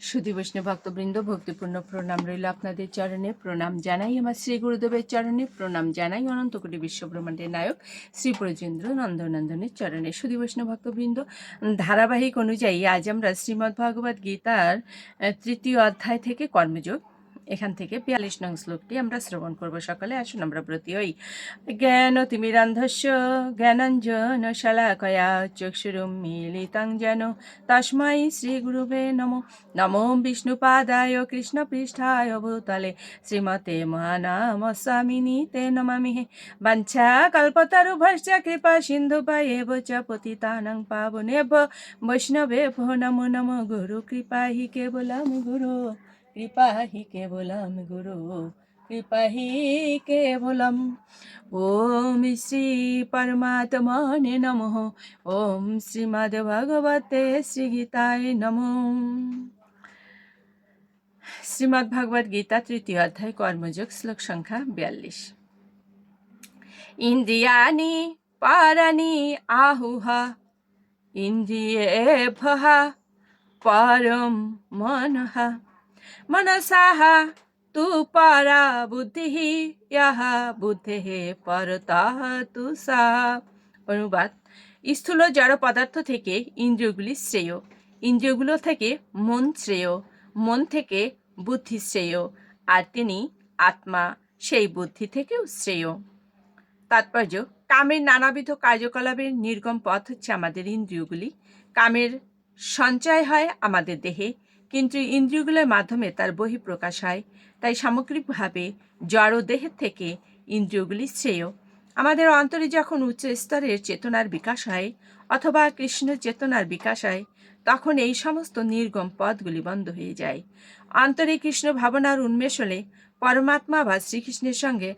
সুধী বৈষ্ণব ভক্তবৃন্দ, ভক্তিপূর্ণ প্রণাম রইল আপনাদের চরণে। প্রণাম জানাই আমার শ্রী গুরুদেবের চরণে। প্রণাম জানাই অনন্ত কোটি বিশ্বব্রহ্মাণ্ডের নায়ক শ্রী ব্রজেন্দ্র নন্দনন্দনের চরণে। সুধী বৈষ্ণব ভক্তবৃন্দ, ধারাবাহিক অনুযায়ী আজ আমরা শ্রীমদ্ভাগবত গীতার তৃতীয় অধ্যায় থেকে কর্মযোগ এখান থেকে বিয়াল্লিশ নং শ্লোকটি আমরা শ্রবণ করব। সকালে আসুন, আমরা ব্রতী হই। জ্ঞান তিমিরান্ধস্য জ্ঞানাঞ্জন শালাকয়া, চক্ষুরুম মিলিতাং যেন। তস্মাই শ্রী গুরুবে নমো। নমো বিষ্ণুপাদায় কৃষ্ণপৃষ্ঠায় ভূতলে শ্রীমতে মহানাম স্বামিনী তে নমামি হে। বাঞ্ছা কল্পতারু কল্পতরুভশ্চ কৃপা সিন্ধু পায়েব চ পতিতানাং পাবনেভ বৈষ্ণবেভ নমো নমো। গুরু কৃপা হি কেবলম গুরু। কেবলম, গুরু। কৃপা হি কেবলম। ওম শ্রী পরমাত্মনে নমঃ। ওম শ্রীমদ্ ভগবতে শ্রীগীতায় নমঃ। শ্রীমদ্ ভগবদ গীতা তৃতীয় অধ্যায়, কর্মযোগ, শ্লোক সংখ্যা বিয়াল্লিশ। ইন্দ্রিয়ানি পারানি আহুহা ইন্দ্রিয়েভ্যः পরম মনঃ। মনসাহ তু পরা বুদ্ধিः ইয়াহ বুদ্ধেः পরতः তু সা অনুবাদ স্থূল জড় পদার্থ থেকে ইন্দ্রিয়গুলি শ্রেয়। ইন্দ্রিয়গুলো থেকে মন শ্রেয়, মন থেকে বুদ্ধি শ্রেয়, আর তিনি আত্মা, সেই বুদ্ধি থেকেও শ্রেয়। তাৎপর্য, কামের নানাবিধ কার্যকলাপের নির্গম পথ হচ্ছে আমাদের ইন্দ্রিয়গুলি। কামের সঞ্চয় হয় আমাদের দেহে কিন্তু ইন্দ্রিয়গুলোর মাধ্যমে তার বহিঃপ্রকাশ হয়। তাই সামগ্রিকভাবে জড় দেহের থেকে ইন্দ্রিয়গুলি শ্রেয়। আমাদের অন্তরে যখন উচ্চ স্তরের চেতনার বিকাশ হয় অথবা কৃষ্ণ চেতনার বিকাশ হয়, তখন এই সমস্ত নির্গম পথগুলি বন্ধ হয়ে যায়। অন্তরে কৃষ্ণ ভাবনার উন্মেষ হলে পরমাত্মা বা শ্রীকৃষ্ণের সঙ্গে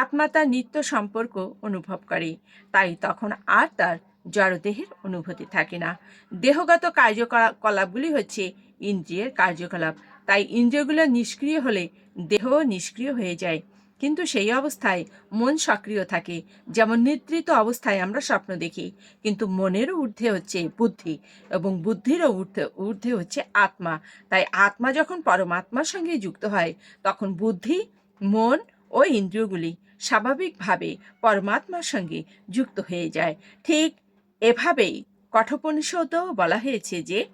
আত্মা তার নিত্য সম্পর্ক অনুভব করে। তাই তখন আর তার জড়দেহের অনুভূতি থাকে না। দেহগত কার্যকলাপগুলি হচ্ছে ইন্দ্রিয়ের কার্যকলাপ। তাই ইন্দ্রিয়গুলো নিষ্ক্রিয় হলে দেহ নিষ্ক্রিয় হয়ে যায়। কিন্তু সেই অবস্থায় মন সক্রিয় থাকে। যেমন নিদ্রিত অবস্থায় আমরা স্বপ্ন দেখি। কিন্তু মনেরও ঊর্ধ্বে হচ্ছে বুদ্ধি এবং বুদ্ধিরও ঊর্ধ্বে ঊর্ধ্বে হচ্ছে আত্মা। তাই আত্মা যখন পরমাত্মার সঙ্গে যুক্ত হয়, তখন বুদ্ধি, মন ও ইন্দ্রিয়গুলি স্বাভাবিকভাবে পরমাত্মার সঙ্গে যুক্ত হয়ে যায়। ঠিক এভাবেই কঠোপনিষদেও বলা হয়েছে যে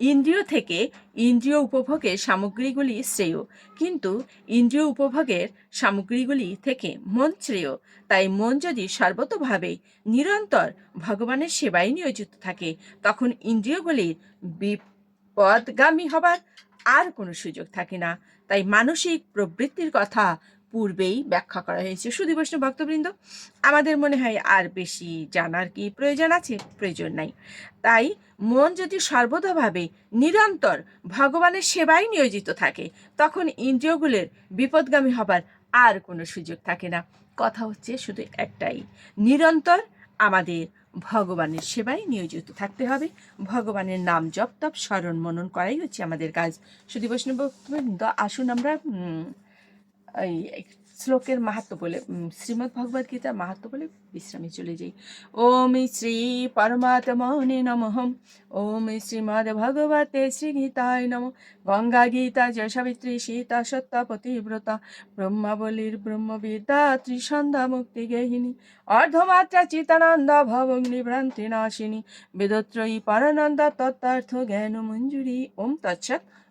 ইন্দ্রিয় থেকে ইন্দ্রিয় উপভোগের সামগ্রীগুলি শ্রেয়। কিন্তু ইন্দ্রিয় উপভোগের সামগ্রীগুলি থেকে মন শ্রেয়। তাই মন যদি সর্বতভাবে নিরন্তর ভগবানের সেবায় নিয়োজিত থাকে, তখন ইন্দ্রিয়গুলির বিপদগামী হবার আর কোনো সুযোগ থাকে না। তাই মানসিক প্রবৃত্তির কথা পূর্বেই ব্যাখ্যা করা হয়েছে। শুধু বৈষ্ণব ভক্তবৃন্দ, আমাদের মনে হয় আর বেশি জানার কি প্রয়োজন আছে? প্রয়োজন নাই। তাই মন যদি সর্বদাভাবে নিরন্তর ভগবানের সেবায় নিয়োজিত থাকে, তখন ইন্দ্রিয়গুলোর বিপদগামী হবার আর কোনো সুযোগ থাকে না। কথা হচ্ছে শুধু একটাই, নিরন্তর আমাদের ভগবানের সেবায় নিয়োজিত থাকতে হবে। ভগবানের নাম জপ তপ স্মরণ মনন করাই হচ্ছে আমাদের কাজ। শুধু বৈষ্ণব আসুন আমরা শ্লোকের মাহাত্ম বলে উম, শ্রীমদ্ ভগবদ গীতার মাহাত্ম বলে বিশ্রামে চলে যাই। ওম শ্রী পরমাত্মনে নমঃ। ওম শ্রীমদ্ ভগবতে শ্রী গীতায় নম। গঙ্গা গীতা জয় সাবিত্রী সীতা সত্তা পতিব্রতা। ব্রহ্মাবলীর ব্রহ্মবিদ্যা ত্রিসন্ধ্যা মুক্তি গেহিনী। অর্ধমাত্রা চিতানন্দ ভবগ্নি ভ্রান্তি নাশিনী। বেদত্রয়ী পরানন্দ তত্ত্বার্থ জ্ঞান মঞ্জুরি। ওম তৎসৎ।